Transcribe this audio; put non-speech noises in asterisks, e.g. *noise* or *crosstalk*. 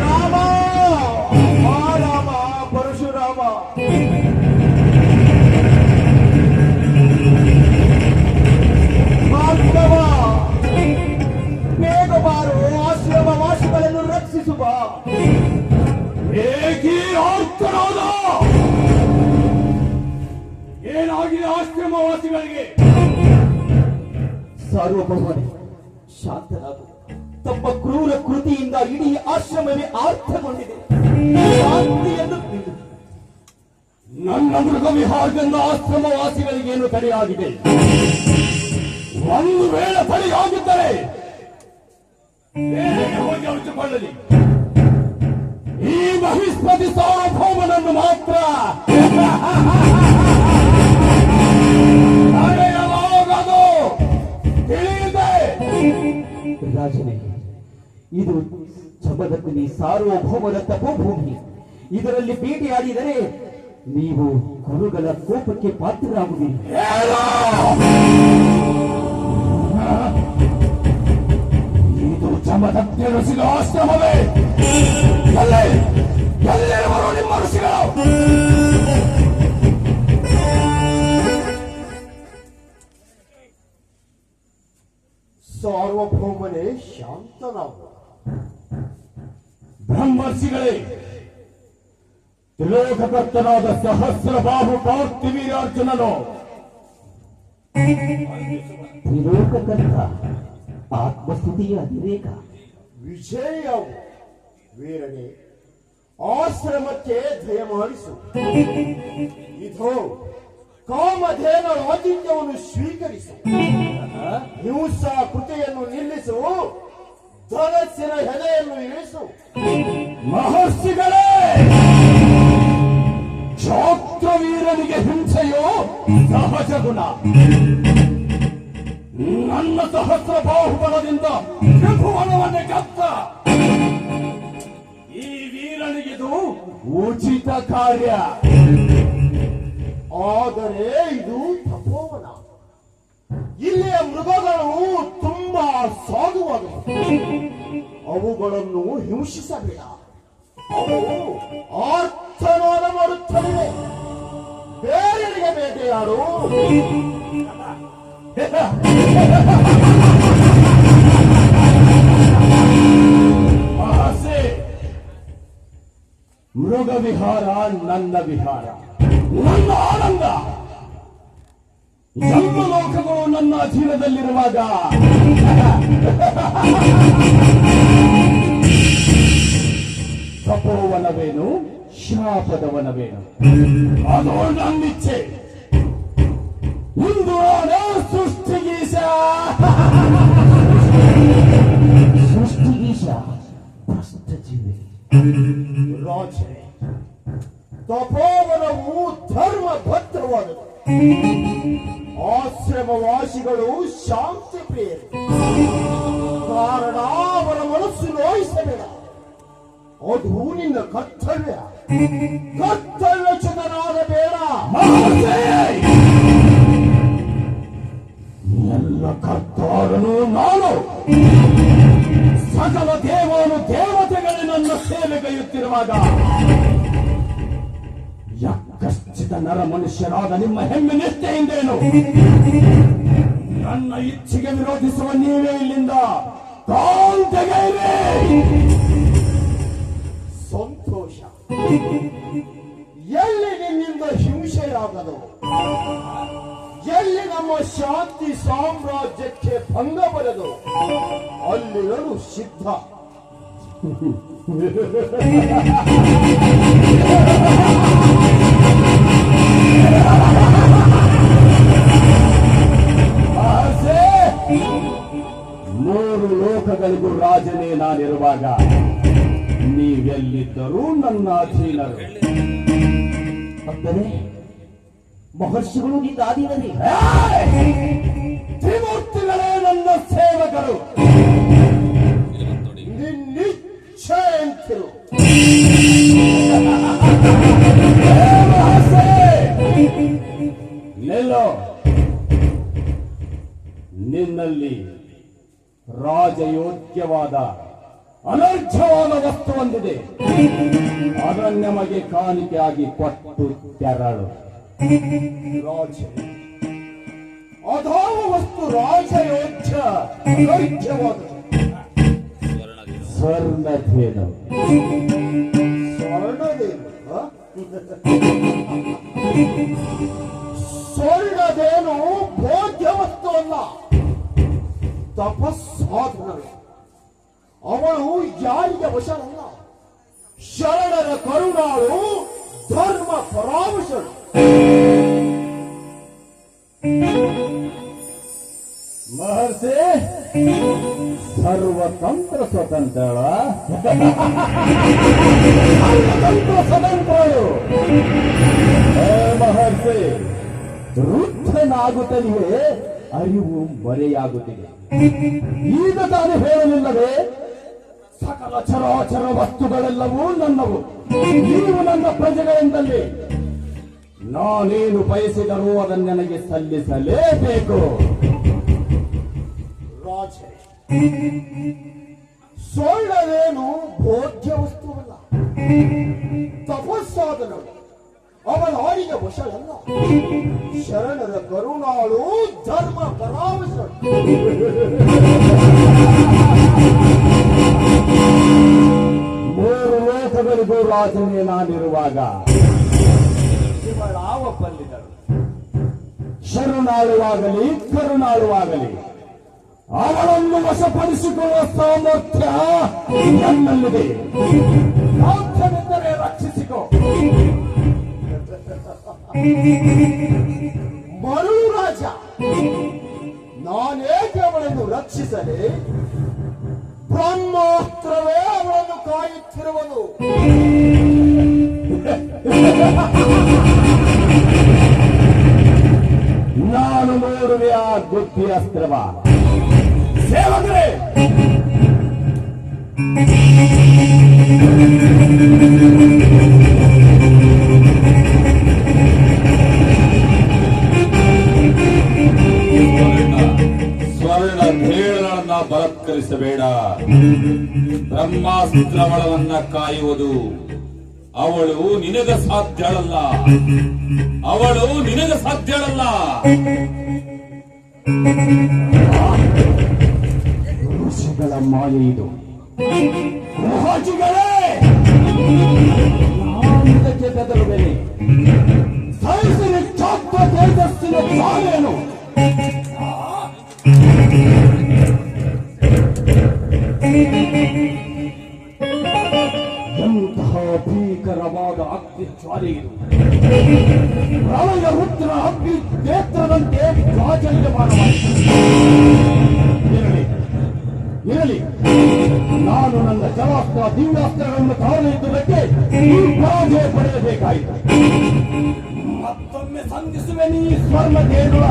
ರಾಮ ರಾಮ ಪರಶುರಾಮ ಭಾರ್ಗವ ಬೇಗ ಬಾರು ಆಶ್ರಮ ವಾಸಿಗಳನ್ನು ರಕ್ಷಿಸುವ ಏಕೀ ಆರ್ತನಾದ ಏನಾಗಿದೆ ಆಶ್ರಮವಾಸಿಗಳಿಗೆ ಸಾರ್ವಭೌಮನೆ ಶಾಂತನಾಗು ತಮ್ಮ ಕ್ರೂರ ಕೃತಿಯಿಂದ ಇಡೀ ಆಶ್ರಮವೇ ಆರ್ಥಗೊಂಡಿದೆ. ನನ್ನ ಮೃಗ ವಿಹಾರದಿಂದ ಆಶ್ರಮವಾಸಿಗಳಿಗೇನು ತಡೆಯಾಗಿದೆ? ಒಂದು ವೇಳೆ ತಡೆಯಾಗಿದ್ದರೆ ಹೋಗಿ ಅರಿತುಕೊಳ್ಳಲಿ ಈ ಮಹಿಸ್ಪತಿ ಸಾರ್ವಭೌಮನನ್ನು ಮಾತ್ರ. ತಿಳಿಯಿದೆ ಇದು ಜಗದತ್ತಿನಿ ಸಾರ್ವಭೌಮದ ತಪೋಭೂಮಿ ಇದರಲ್ಲಿ ಭೇಟಿಯಾಡಿದರೆ ನೀವು ಗುರುಗಳ ಕೋಪಕ್ಕೆ ಪಾತ್ರರಾಗುವಿರಿ! ಇದು ಎಲ್ಲಿ ಎಲ್ಲಿರುವರು ನಿಮ್ಮ ಋಷಿಗಳು. ಸಾರ್ವಭೌಮನೇ ಶಾಂತನಾಗು ಬ್ರಹ್ಮರ್ಷಿಗಳೇ ತ್ರಿಲೋಕಕರ್ತನಾದ ಸಹಸ್ರ ಬಾಹು ಪಾರ್ಥಿವೀರಾರ್ಜುನನು. ತ್ರಿಲೋಕಕರ್ತ ಆತ್ಮಸ್ಥಿತಿಯ ಅತಿರೇಕ ವಿಜಯ ವೀರನೇ ಆಶ್ರಮಕ್ಕೆ ಜಯ ಮಾಡಿಸು. ಇದು ಕಾಮಧೇನ ಆತಿಥ್ಯವನ್ನು ಸ್ವೀಕರಿಸು. ಹಿಂಸಾ ಕೃತಿಯನ್ನು ನಿಲ್ಲಿಸು. ಧನಸ್ಸಿನ ಹೆದೆಯನ್ನು ಇಳಿಸು. ಮಹರ್ಷಿಗಳೇ, ಕ್ಷೋತ್ರವೀರನಿಗೆ ಹಿಂಸೆಯೋ ಸಹಜ ಗುಣ ನನ್ನ ಸಹಸ್ರ ಬಾಹುಬಲದಿಂದ ತ್ರಿಭುವನವನ್ನೇ ಕತ್ತ ಈ ವೀರನಿಗಿದು ಉಚಿತ ಕಾರ್ಯ. ಆದರೆ ಇದು ಸಾಧುವಾದವು ಅವುಗಳನ್ನು ಹಿಂಸಿಸಬೇಡ. ಅವು ಆರ್ಥನಾದ ಮಾಡುತ್ತವೆ ಬೇರೆಯವರಿಗೆ ಬೇಟೆಯಾಡು. ಯಾರು ಮೃಗ ವಿಹಾರ ನನ್ನ ವಿಹಾರ. ನನ್ನ ಆನಂದ. ಜನ್ಮ ಲೋಕಗಳು ನನ್ನ ಅಧೀನದಲ್ಲಿರುವಾಗ ತಪೋವನವೇನು ಶಾಪದವನವೇನು ಅದು ನನ್ನಿಚ್ಛೆ ಇಂದು ನಾನೇ ಸೃಷ್ಟಿಗೀಶ ಸೃಷ್ಟಿಗೀಶ ಭ್ರಷ್ಟ ಜೀವಿ ರಾಜರೇ ತಪೋವನವು ಕಾರಣ ಅವರ ಮನಸ್ಸು ನೋಯಿಸಬೇಡ. ಅದು ನಿನ್ನ ಕರ್ತವ್ಯ. ಕರ್ತವ್ಯಚ್ಯುತನಾದ ಬೇಡ ಎಲ್ಲ ಕರ್ತಾರನು ನಾನು ಸಕಲ ದೇವನು ದೇವತೆಗಳೇ ನನ್ನ ಸೇವೆಗೈಯುತ್ತಿರುವಾಗ ಯಕ್ಕಶ್ಚಿತ ನರ ಮನುಷ್ಯರಾದ ನಿಮ್ಮ ಹೆಮ್ಮೆ ನಿಷ್ಠೆಯಿಂದೇನು? ನನ್ನ ಇಚ್ಛೆಗೆ ವಿರೋಧಿಸುವ ನೀವೇ ಇಲ್ಲಿಂದ ಕಾಲ್ ತೆಗೆಯಿರಿ. ಸಂತೋಷ. ಎಲ್ಲಿ ನಿನ್ನಿಂದ ಹಿಂಸೆಯಾಗದು? ಎಲ್ಲಿ ನಮ್ಮ ಶಾಂತಿ ಸಾಮ್ರಾಜ್ಯಕ್ಕೆ ಭಂಗ ಬರದು? ಅಲ್ಲಿರಲು ಸಿದ್ಧ. *laughs* ಮೂರು ಲೋಕಗಳಿಗೂ ರಾಜನೇ ನಾನಿರುವಾಗ ನೀವೆಲ್ಲಿದ್ದರೂ ನನ್ನ ಅಧೀನರು ಅಂದರೆ ಮಹರ್ಷಿಗಳು ನಿನ್ನ ಅಧೀನರೇ! ತ್ರಿಮೂರ್ತಿಗಳೇ ನನ್ನ ಸೇವಕರು ನಿಶ್ಚಯಂತಿರು ಆಸೆ! ನಿನ್ನಲ್ಲಿ ರಾಜಯೋಗ್ಯವಾದ ಅನರ್ಘ್ಯವಾದ ವಸ್ತು ಹೊಂದಿದೆ. ನಮಗೆ ಕಾಣಿಕೆಯಾಗಿ ಕೊಟ್ಟು ತೆರಳು. ರಾಜ ಅದಾವ ವಸ್ತು ರಾಜಯೋಗ್ಯ ಅನರ್ಘ್ಯವಾದದ್ದು ಸ್ವರ್ಣಧೇನು. ಸ್ವರ್ಣದೇನು? ಸ್ವರ್ಣದೇನು ಭೋಗ್ಯ ವಸ್ತು ಅಲ್ಲ ತಪಸ್ಸಾಧನ ಅವಳು ಯಾರಿಗೆ ವಶನಲ್ಲ ಶರಣರ ಕರುಣಾಳು ಧರ್ಮ ಪರಾಮರ್ಶಳು ಮಹರ್ಷಿ ಸರ್ವತಂತ್ರ ಸ್ವತಂತ್ರಳ ಸರ್ವತಂತ್ರ ಸ್ವತಂತ್ರಳು ಹೇ ಮಹರ್ಷಿ ವೃದ್ಧನಾಗುತ್ತಲಿಯೇ ಅರಿವು ಮರೆಯಾಗುತ್ತಿದೆ ಈಗ ತಾನು ಹೇಳಲಿಲ್ಲವೇ, ಸಕಲ ಚರಾಚರ ವಸ್ತುಗಳೆಲ್ಲವೂ ನನ್ನವು. ನೀವು ನನ್ನ ಪ್ರಜೆಗಳೆಂದಲ್ಲಿ ನಾನೇನು ಬಯಸಿದರೂ ಅದನ್ನು ನನಗೆ ಸಲ್ಲಿಸಲೇಬೇಕು. ರಾಜ ಸೊಳ್ಳದೇನು ಭೋಗ್ಯ ವಸ್ತುವಲ್ಲ ತಪಸ್ಸಾದನಳು ಅವಳ ಹಾಡಿಗೆ ವಶಳಲ್ಲ ಶರಣರ ಕರುಣಾಳು ಧರ್ಮ ಪರಾಮರ್ಶಳು ಮೂರು ಲೋಕಗಳಿಗೂ ರಾಜನೇ ನಾನಿರುವಾಗ ಇವಳಾವ ಪಲ್ಲಿದರು ಶರಣಾಳುವಾಗಲಿ ಕರುಣಾಳುವಾಗಲಿ ಅವಳನ್ನು ವಶಪಡಿಸಿಕೊಳ್ಳುವ ಸಾಮರ್ಥ್ಯ ನನ್ನಲ್ಲಿದೆ. ಸಾಧ್ಯವೆಂದರೆ ರಕ್ಷಿಸಿಕೋ. ಮರು ರಾಜ. ನಾನೇಕೆ ಅವಳನ್ನು ರಕ್ಷಿಸಲಿ ಬ್ರಹ್ಮಾಸ್ತ್ರವೇ ಅವಳನ್ನು ಕಾಯುತ್ತಿರುವನು. ನಾನು ನೋಡುವೆ ಆ ಗುತ್ತಿ ಅಸ್ತ್ರವ. ಸೇವಕರೇ! ಬಲತ್ಕರಿಸಬೇಡ ಬ್ರಹ್ಮಾಸ್ತ್ರವಳವನ್ನ ಕಾಯುವುದು. ಅವಳು ನಿನಗ ಸಾಧ್ಯಳಲ್ಲ. ಅವಳು ನಿನಗ ಸಾಧ್ಯಳಲ್ಲ. ಋಷಿಗಳ ಮಾಯೆ ಇದು. ನಾನಿದಕ್ಕೆ ಬೆದರುವೆನೆ. ಸೈನ್ಸಿನ ಚಾತ್ವ ತೇಜಸ್ಸಿನ ಜ್ವಾಲೆಯನ್ನು. ರುದ್ರ ಅಗ್ನಿ ನೇತ್ರದಂತೆ ಇರಲಿ ಇರಲಿ. ನಾನು ನನ್ನ ಜಲಾಸ್ತ್ರ ದಿವ್ಯಾಸ್ತ್ರಗಳನ್ನು ತಾಳಿದ್ದುದಕ್ಕೆ ಈ ಪರಾಜಯ ಪಡೆಯಬೇಕಾಯಿತು. ಮತ್ತೊಮ್ಮೆ ಸಂಧಿಸುವೆ ನೀ ಸ್ವರ್ಣ ದೇಗುಲ